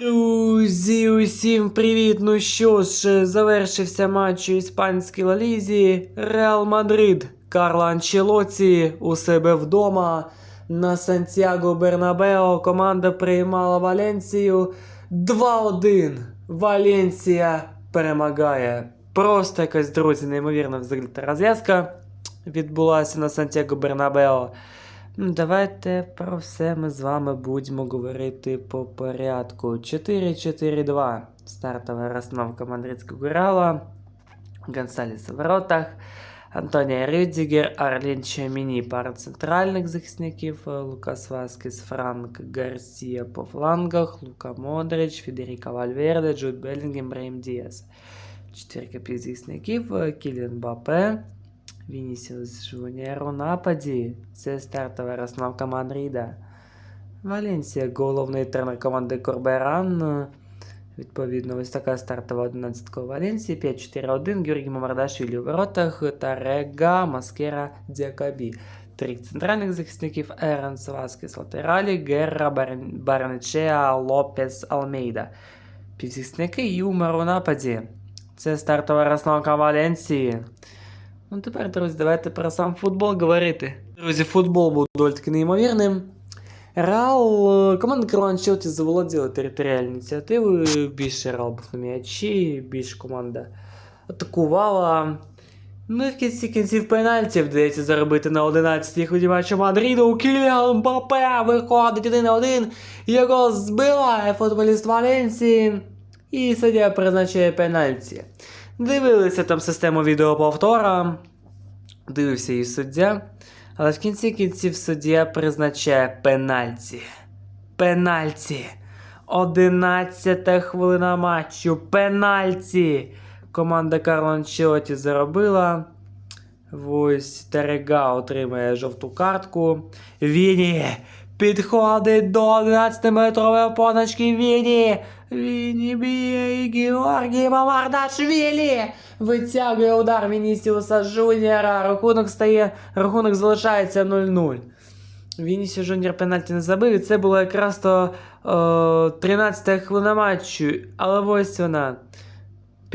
Друзі, усім привіт! Ну що ж, завершився матч у іспанській Лалізі. Реал Мадрид, Карло Анчелоті у себе вдома. На Сантьяго Бернабео команда приймала Валенсію 2-1. Валенсія перемагає. Просто якась, друзі, неймовірна взагалі розв'язка відбулася на Сантьяго Бернабео. Ну, Давайте про все ми з вами будемо говорити по порядку. 4-4-2. Стартова розстановка мадридського Реала. Гонсалес у воротах. Антонія Рюдзігер, Арлін Чаміні, пара центральних захисників, Лукас Васкес, Франк Гарсія по флангах, Лука Модрич, Федеріка Вальверде, Джуд Белінгем, Брейм Діас. Чотирка півзахисників, Кіліан Бапе, Вінісіус Жуніор у нападі. Це стартова розстановка Мадрида. Валенсія, головний тренер команди Корберан. Відповідно, ось така стартова 11 Валенсії, 5-4-1, Георгій Мамардашвілі у воротах, Тарега, Маскера, Діакабі. Три центральних захисників Еранс Васкес латералі, Герра Барнечеа, Лопес Алмейда. Півзахисники Юмор у нападі. Це стартова розстановка Валенсії. Ну тепер, друзі, давайте про сам футбол говорити. Друзі, футбол був доволі таки неймовірним. Реал, е, команда Карло Анчелоті заволоділа територіальною ініціативою, більше Реал був на м'ячі, більше команда атакувала. Ну і в кінці кінців пенальті вдається заробити на 11-й ході матчу Мадриду. Кіліан Мбаппе виходить 1 на 1. Його збиває футболіст Валенсії. І суддя призначає пенальті. Дивилися там систему відеоповтора. Дивився і суддя. Але в кінці кінців суддя призначає пенальті. Пенальті. 11 хвилина матчу. Пенальті. Команда Карло Анчелоті заробила. Ось Терега отримає жовту картку. Віні підходить до 11-метрової позначки Віні. Віні б'є і Георгій Мамардашвілі. Витягує удар Вінісіуса Жуніора. Рахунок стає, рахунок залишається 0-0. Вінісіус Жуніор пенальті не забив, і це було якраз то е, 13 хвилина матчу. Але ось вона.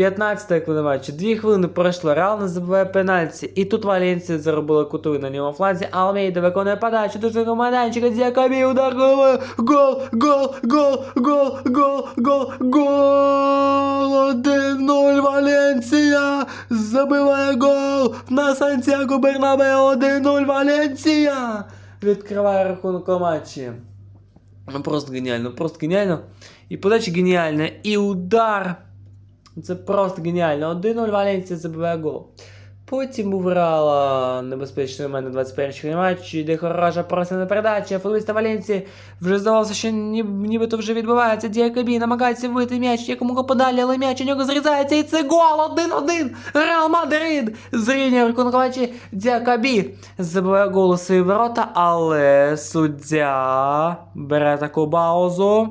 15 хвилина матчу. Дві хвилини пройшло. Реал не забиває пенальті. І тут Валенсія заробила кутовий на лівому фланзі. Алмейда виконує подачу до свого майданчика. Удар головою. Гол, гол, гол, гол, гол, гол, гол. 1-0 Валенсія. Забиває гол на Сантьяго Бернабео. 1-0 Валенсія. Відкриває рахунок у матчі. Ну просто геніально, просто геніально. І подача геніальна, і удар. Це просто геніально. 1-0 Валенсія забиває гол. Потім був Реала небезпечний момент на 21-й матчі, де хороша просина передача. Футболіста Валенсії вже здавалося, що ні, нібито вже відбувається. Діакабі намагається вийти м'яч, якомога подалі, але м'яч у нього зрізається, і це гол 1-1. Реал Мадрид. Зрівнює матчі Діакабі. Забиває гол у свої ворота, але суддя бере таку паузу.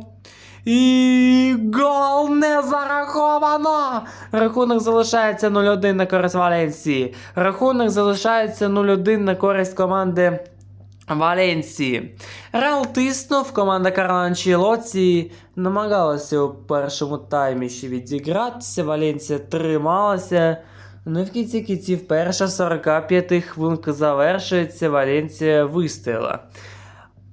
І гол не зараховано! Рахунок залишається 0-1 на користь Валенсії. Рахунок залишається 0-1 на користь команди Валенсії. Реал тиснув, команда Карло Анчелоті намагалася у першому таймі ще відігратися. Валенсія трималася. Ну і в кінці кінців перша 45 хвилинка завершується, Валенсія вистояла.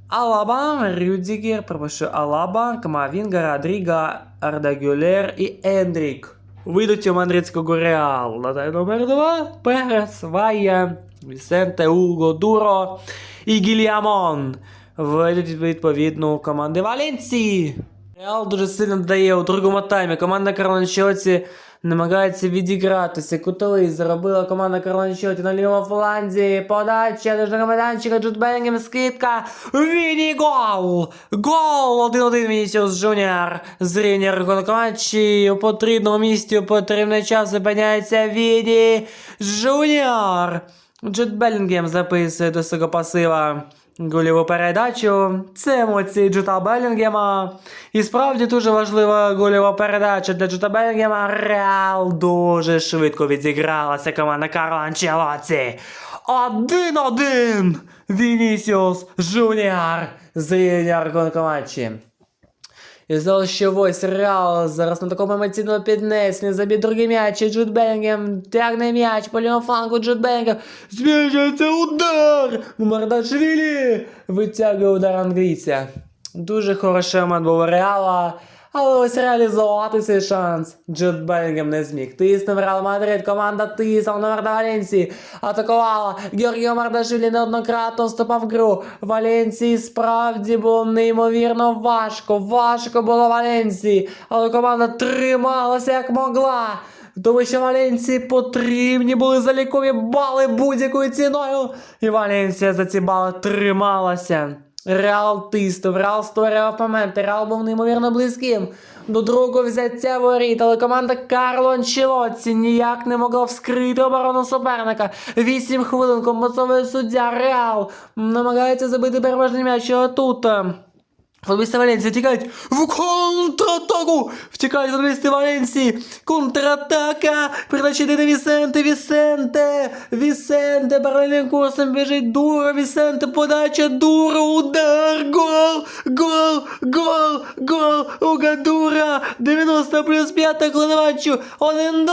Алаба, Рюдигер, пропишу Алаба, Камавінга, Родріга, Ардагюлер і Ендрік. Вийдуть у мадридського Реал. Латай номер 2 Перес, Вая, Вісенте, Уго, Дуро і Гільямон. Вийдуть відповідно команди Валенції. Реал дуже сильно дає у другому таймі. Команда Карло Анчелоті намагається відігратися. Кутовий заробила команда Карло Анчелоті на лівому фланзі. Подача до майданчика Джуд скидка. Віні гол! Гол! 1-1 Вінісіус Жуніор. Зрівня рахунок матчі. У потрібному місці у потрібний час зупиняється Віні Жуніор. Джуд Белінгем записує до свого пасива гольову передачу. Це емоції Джута Белінгема. І справді дуже важлива гольова передача для Джута Белінгема. Реал дуже швидко відігралася команда Карла Анчелоці. Один-один! Вінісіус Жуніар зрівняв рахунок матчі. І здалося, що ось Реал зараз на такому емоційному піднесенні забій другий м'яч, і Джуд Белінгем тягне м'яч по лівому флангу Джуд Белінгем. Зміщується удар! Мардашвілі витягує удар англійця. Дуже хороший момент був Реала. Але ось реалізувати цей шанс Джуд Белінгем не зміг. Тиснув Реал Мадрид, команда тисла на Валенсії. Атакувала. Георгіо Мардашвілі неоднократно вступав в гру. Валенції справді було неймовірно важко. Важко було Валенції. Але команда трималася як могла. Тому що Валенції потрібні були залікові бали будь-якою ціною. І Валенція за ці бали трималася. Реал тистов, Реал створював моменти, Реал був неймовірно близьким до другого взяття воріт, але команда Карло Анчелотці ніяк не могла вскрити оборону суперника. Вісім хвилин компенсовує суддя Реал. Намагається забити переможний м'яч, Отут. тут. Футболісти Валенції тікають в контратаку! Втікають футболісти Валенції! Контратака! Передача йде Вісенте! Вісенте! Вісенте! Паралельним курсом біжить Дура! Вісенте! Подача Дура! Удар! Гол! Гол! Гол! Гол! Угадура! 90 плюс 5 хвилина матчу! 1-2!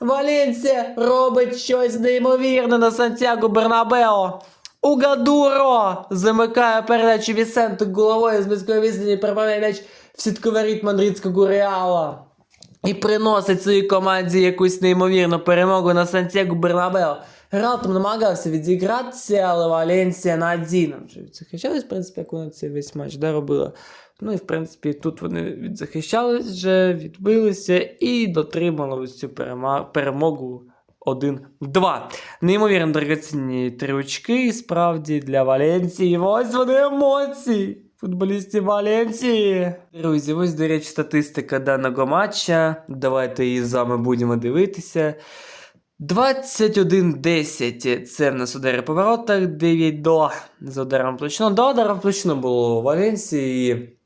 Валенція робить щось неймовірне на Сантьяго Бернабео! Угадуро замикає передачу Вісенту головою з близької відстані переправляє м'яч в сітковий рит мадридського Реала. І приносить своїй команді якусь неймовірну перемогу на Сантьяго Бернабео. Реал там намагався відігратися, але Валенсія на один. Вже відзахищались, в принципі, як вони цей весь матч да, робили. Ну і в принципі тут вони відзахищались вже, відбилися і дотримали ось цю перемогу 1-2. Неймовірно дорогоцінні три очки, справді для Валенції. Ось вони емоції. Футболістів Валенції. Друзі, ось, до речі, статистика даного матча. Давайте її з вами будемо дивитися. 21-10 це в нас удари по воротах, 9 до за ударом площину. Два удара в площину було у Валенції.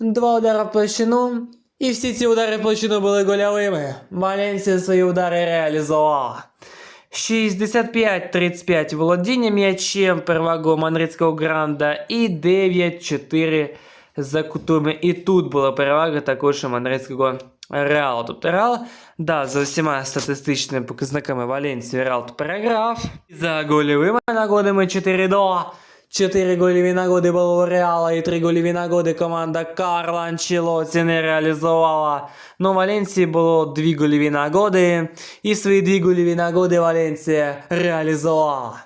Два удара в площину. І всі ці удари в площину були гольовими. Валенсія свої удари реалізувала. 65-35 володіння м'ячем, перевагу мадридського гранда і 9-4 за кутами. І тут була перевага також у мадридського Реалу. Тобто Реал, да, за всіма статистичними показниками Валенсію Реал переграв. За гольовими нагодами 4 до. 4 гольові нагоди було Реала і 3 гольові нагоди команда Карла Анчелоті не реалізувала. У Валенції було 2 гольові нагоди, і свої 2 гольові нагоди Валенція реалізувала.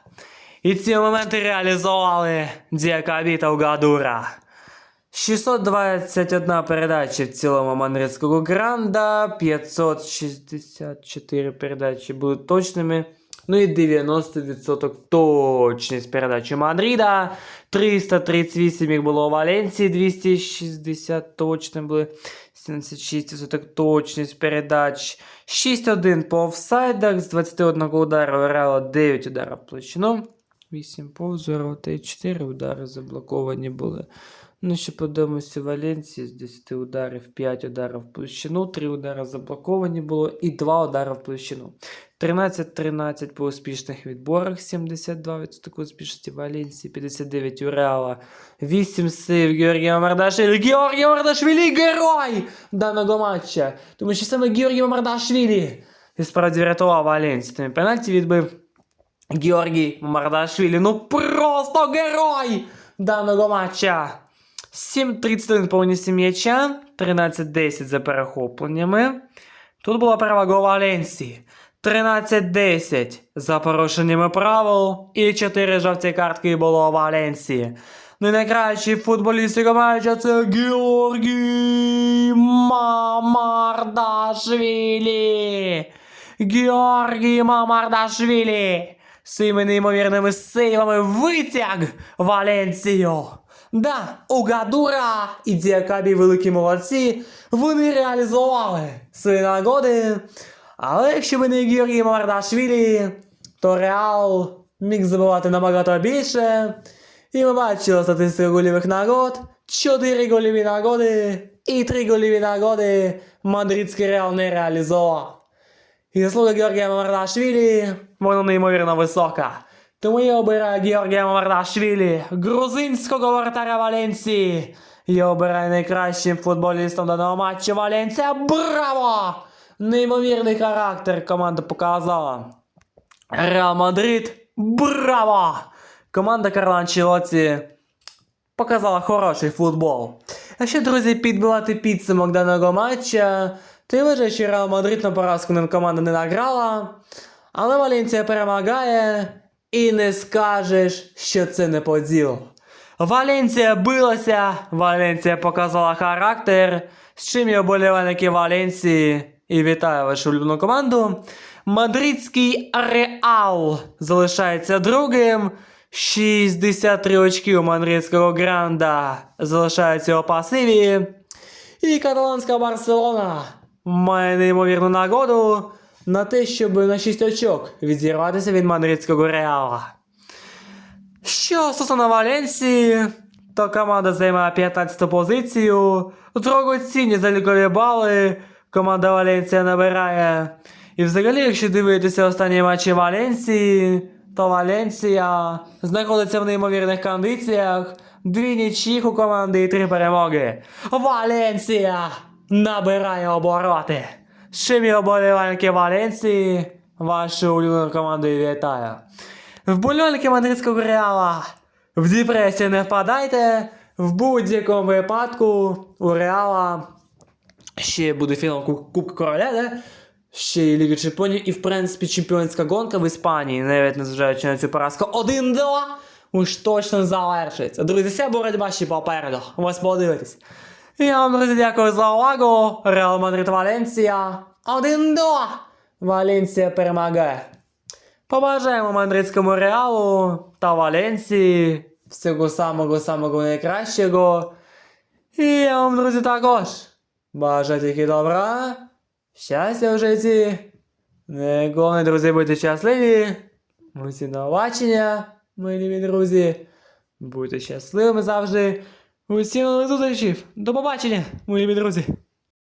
І ці моменти реалізували Діакабі та Угадура. 621 передача в цілому мадридського гранда, 564 передачі були точними. Ну і 90% точність передачі Мадрида. 338 їх було у Валенції, 260 точним були. 76% точність передач. 6-1 по офсайдах, з 21 удару Реала 9 ударів в площину. 8 повз ворота і 4 удари заблоковані були. Ну, ще подивимося Валенції з 10 ударів, 5 ударів в площину, 3 удари заблоковані було і 2 удари в площину. 13-13 по успішних відборах, 72% успішності Валенції, 59 у Реала, 8 сейв Георгія Мардашвілі. Георгій Мардашвілі герой даного матча, тому що саме Георгій Мардашвілі і справді врятував Валенцію. Тому пенальті відбив Георгій Мардашвілі. Ну просто герой даного матча. 7-31 повністю м'яча, 13-10 за перехопленнями. Тут була перевага Валенсії. 13-10 за порушеннями правил і 4 жовті картки було Валенсії. Ну найкращий футболіст матча це Георгій Мамардашвілі. Георгій Мамардашвілі. Своїми неймовірними сейвами витяг Валенсію. Да, Угадура і Діакабі великі молодці. Вони реалізували свої нагоди. Але якщо б не Георгій Мамардашвілі, то Реал міг забивати набагато більше. І ми бачили статистику гольових нагод. 4 гольові нагоди і 3 гольові нагоди мадридський Реал не реалізував. І заслуга Георгія Мамардашвілі, вона неймовірно висока. Тому я обираю Георгія Мамардашвілі, грузинського вратаря Валенції, Я обираю найкращим футболістом даного матчу Валенсія. Браво! Неймовірний характер команда показала. Реал Мадрид. Браво! Команда Карла Анчелоті показала хороший футбол. Якщо, друзі, підбивати підсумок даного матча, то я що Реал Мадрид на поразку команда не награла. Але Валенція перемагає, і не скажеш, що це не поділ. Валенція билася, Валенція показала характер, з чим я болівальники Валенції і вітаю вашу улюблену команду. Мадридський Реал залишається другим. 63 очки у мадридського гранда залишаються у пасиві. І каталанська Барселона має неймовірну нагоду на те, щоб на 6 очок відірватися від мадридського Реала. Що стосовно Валенсії, то команда займає 15 позицію. Дорогоцінні залікові бали команда Валенсія набирає. І взагалі, якщо дивитися останні матчі Валенсії, то Валенсія знаходиться в неймовірних кондиціях. Дві нічіх у команди і три перемоги. Валенсія набирає обороти. З чим я оболівальники Валенсії, вашу улюблену команду і вітаю. Вболівальники мадридського реала. В депресію не впадайте. В будь-якому випадку у реала ще буде фінал Куб- Кубка Короля, да? Ще і Ліга Чемпіонів, і в принципі чемпіонська гонка в Іспанії, навіть незважаючи на цю поразку 1-2, уж точно завершиться. Друзі, вся боротьба ще попереду. Ось подивитись. Я вам, друзі. Реал Мадрид Валенсія 1-2. Валенсія перемагає. Побажаємо мадридському реалу та Валенсії всього самого самого найкращого. І я вам, друзі, також бажаю тільки добра, щастя в житті. Не головне, друзі, будьте щасливі. Усі до побачення, мої любі друзі. Будьте щасливими завжди. Усім зустрічей. До побачення, мої друзі.